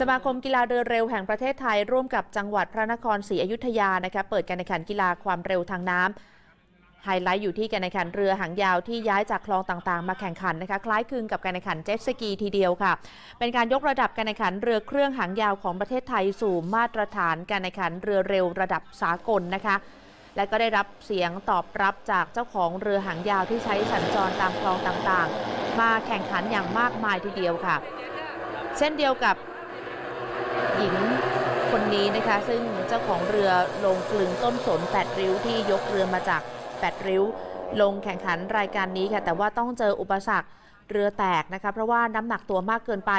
สมาคมกีฬาเรือเร็วแห่งประเทศไทย ร่วมกับจังหวัดพระนครศรีอยุธยานะคะเปิดการแข่งขันกีฬาความเร็วทางน้ำไฮไลท์อยู่ที่การแข่งขันเรือหางยาวที่ย้ายจากคลองต่างๆ มาแข่งขันนะคะคล้ายคลึงกับการแข่งขันเจ็ตสกีทีเดียวค่ะ เป็นการยกระดับการแข่งขันเรือเครื่องหางยาวของประเทศไทยสู่มาตรฐานการแข่งขันเรือเร็วระดับสากลนะคะและก็ได้รับเสียงตอบรับจากเจ้าของเรือหางยาวที่ใช้สัญจรตามคลองต่างๆ มาแข่งขันอย่างมากมายทีเดียวค่ะ เช่นเดียวกับหญิงคนนี้นะคะ ซึ่งเจ้าของเรือลงกลึงต้นสน8ริ้วที่ยกเรือมาจาก8ริ้ว ลงแข่งขันรายการนี้ค่ะ แต่ว่าต้องเจออุปสรรคเรือแตกนะคะ เพราะว่าน้ำหนักตัวมากเกินไป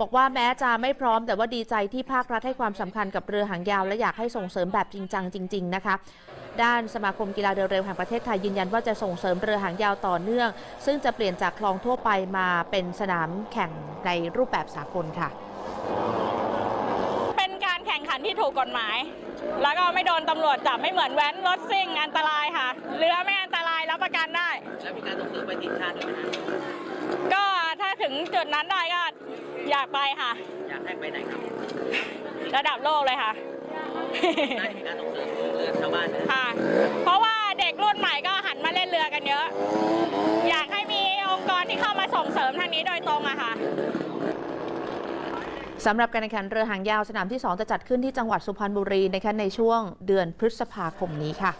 บอกว่าแม้จะไม่พร้อมแต่ว่าดีใจที่ภาครัฐให้ความสำคัญกับเรือหางยาว และอยากให้ส่งเสริมแบบจริงจังจริง ๆ นะคะ ด้านสมาคมกีฬาเรือเร็วแห่งประเทศไทยยืนยันว่าจะส่งเสริมเรือหางยาวต่อเนื่อง ซึ่งจะเปลี่ยนจากคลองทั่วไปมาเป็นสนามแข่งในรูปแบบสากลค่ะ เป็นการแข่งขันที่ถูกกฎหมาย แล้วก็ไม่โดนตำรวจจับไม่เหมือนแว้นรถซิ่งอันตรายค่ะ เรือไม่อันตรายรับประกันได้ แล้วมีการส่งเสริมไปทีมชาติด้วยไหมฮะก็ถ้าถึงจุดนั้นได้ก็ อยากไปค่ะ อยากให้ไปไหนครับระดับโลกเลยค่ะน่าจะมีการส่งเสริมเรือชาวบ้านนะค่ะ เพราะว่าเด็กรุ่นใหม่ก็หันมาเล่นเรือกันเยอะ อยากให้มีองค์กรที่เข้ามาส่งเสริมทางนี้โดยตรงอะค่ะสำหรับการแข่งขันเรือหางยาวสนามที่ 2 จะจัดขึ้นที่จังหวัดสุพรรณบุรีนะคะในช่วงเดือนพฤษภาคมนี้ค่ะ